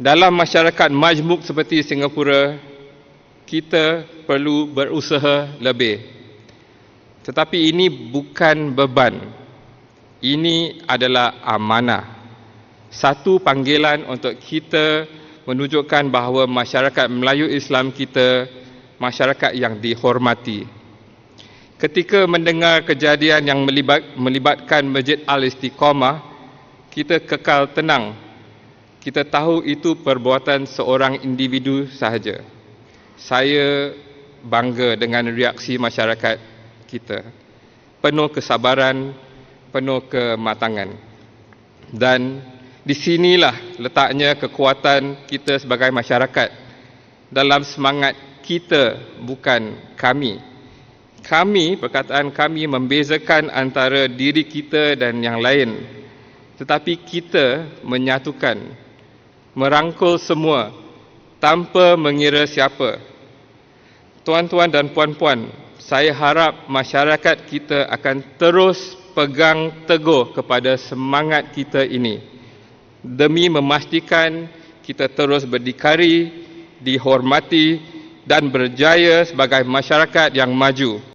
Dalam masyarakat majmuk seperti Singapura, kita perlu berusaha lebih. Tetapi ini bukan beban. Ini adalah amanah. Satu panggilan untuk kita menunjukkan bahawa masyarakat Melayu Islam kita masyarakat yang dihormati. Ketika mendengar kejadian yang melibat, melibatkan Masjid Al-Istiqamah, kita kekal tenang. Kita tahu itu perbuatan seorang individu sahaja. Saya bangga dengan reaksi masyarakat kita. Penuh kesabaran, penuh kematangan. Dan di sinilah letaknya kekuatan kita sebagai masyarakat dalam semangat kita bukan kami. Kami, perkataan kami membezakan antara diri kita dan yang lain. Tetapi kita menyatukan, merangkul semua tanpa mengira siapa. Tuan-tuan dan puan-puan, saya harap masyarakat kita akan terus pegang teguh kepada semangat kita ini demi memastikan kita terus berdikari, dihormati dan berjaya sebagai masyarakat yang maju.